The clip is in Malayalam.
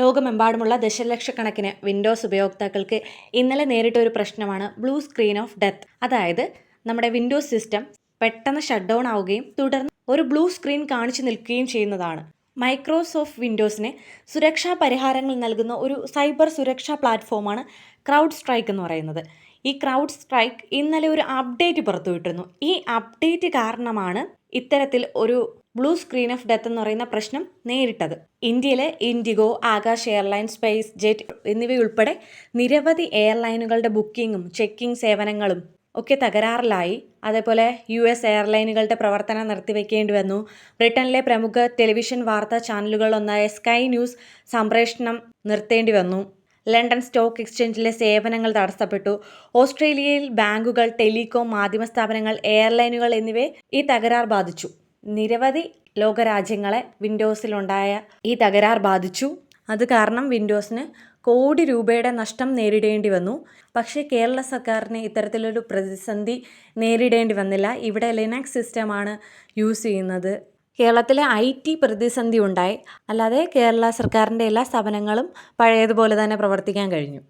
ലോകമെമ്പാടുമുള്ള ദശലക്ഷക്കണക്കിന് വിൻഡോസ് ഉപയോക്താക്കൾക്ക് ഇന്നലെ നേരിട്ട ഒരു പ്രശ്നമാണ് ബ്ലൂ സ്ക്രീൻ ഓഫ് ഡെത്ത് അതായത് നമ്മുടെ വിൻഡോസ് സിസ്റ്റം പെട്ടെന്ന് ഷട്ട് ഡൗൺ ആവുകയും തുടർന്ന് ഒരു ബ്ലൂ സ്ക്രീൻ കാണിച്ചു നിൽക്കുകയും ചെയ്യുന്നതാണ്. മൈക്രോസോഫ്റ്റ് വിൻഡോസിന് സുരക്ഷാ പരിഹാരങ്ങൾ നൽകുന്ന ഒരു സൈബർ സുരക്ഷാ പ്ലാറ്റ്ഫോമാണ് ക്രൗഡ് സ്ട്രൈക്ക് എന്ന് പറയുന്നത്. ഈ ക്രൗഡ് സ്ട്രൈക്ക് ഇന്നലെ ഒരു അപ്ഡേറ്റ് പുറത്തുവിട്ടിരുന്നു ഈ അപ്ഡേറ്റ് കാരണമാണ് ഇത്തരത്തിൽ ഒരു ബ്ലൂ സ്ക്രീൻ ഓഫ് ഡെത്ത് എന്ന് പറയുന്ന പ്രശ്നം നേരിട്ടത്. ഇന്ത്യയിലെ ഇൻഡിഗോ ആകാശ് എയർലൈൻ സ്പേസ് ജെറ്റ് എന്നിവയുൾപ്പെടെ നിരവധി എയർലൈനുകളുടെ ബുക്കിങ്ങും ചെക്കിംഗ് സേവനങ്ങളും ഒക്കെ തകരാറിലായി. അതേപോലെ യു എസ് എയർലൈനുകളുടെ പ്രവർത്തനം നിർത്തിവെക്കേണ്ടി വന്നു. ബ്രിട്ടനിലെ പ്രമുഖ ടെലിവിഷൻ വാർത്താ ചാനലുകളൊന്നായ സ്കൈ ന്യൂസ് സംപ്രേഷണം നിർത്തേണ്ടി വന്നു. ലണ്ടൻ സ്റ്റോക്ക് എക്സ്ചേഞ്ചിലെ സേവനങ്ങൾ തടസ്സപ്പെട്ടു. ഓസ്ട്രേലിയയിൽ ബാങ്കുകൾ ടെലികോം മാധ്യമ സ്ഥാപനങ്ങൾ എയർലൈനുകൾ എന്നിവയെ ഈ തകരാർ ബാധിച്ചു. നിരവധി ലോകരാജ്യങ്ങളെ വിൻഡോസിലുണ്ടായ ഈ തകരാർ ബാധിച്ചു. അത് കാരണം വിൻഡോസിന് കോടി രൂപയുടെ നഷ്ടം നേരിടേണ്ടി വന്നു. പക്ഷേ കേരള സർക്കാരിന് ഇത്തരത്തിലൊരു പ്രതിസന്ധി നേരിടേണ്ടി വന്നില്ല. ഇവിടെ ലിനക്സ് സിസ്റ്റമാണ് യൂസ് ചെയ്യുന്നത്. കേരളത്തിലെ ഐ ടി പ്രതിസന്ധി ഉണ്ടായി. അല്ലാതെ കേരള സർക്കാരിന്റെ എല്ലാ സ്ഥാപനങ്ങളും പഴയതുപോലെ തന്നെ പ്രവർത്തിക്കാൻ കഴിഞ്ഞു.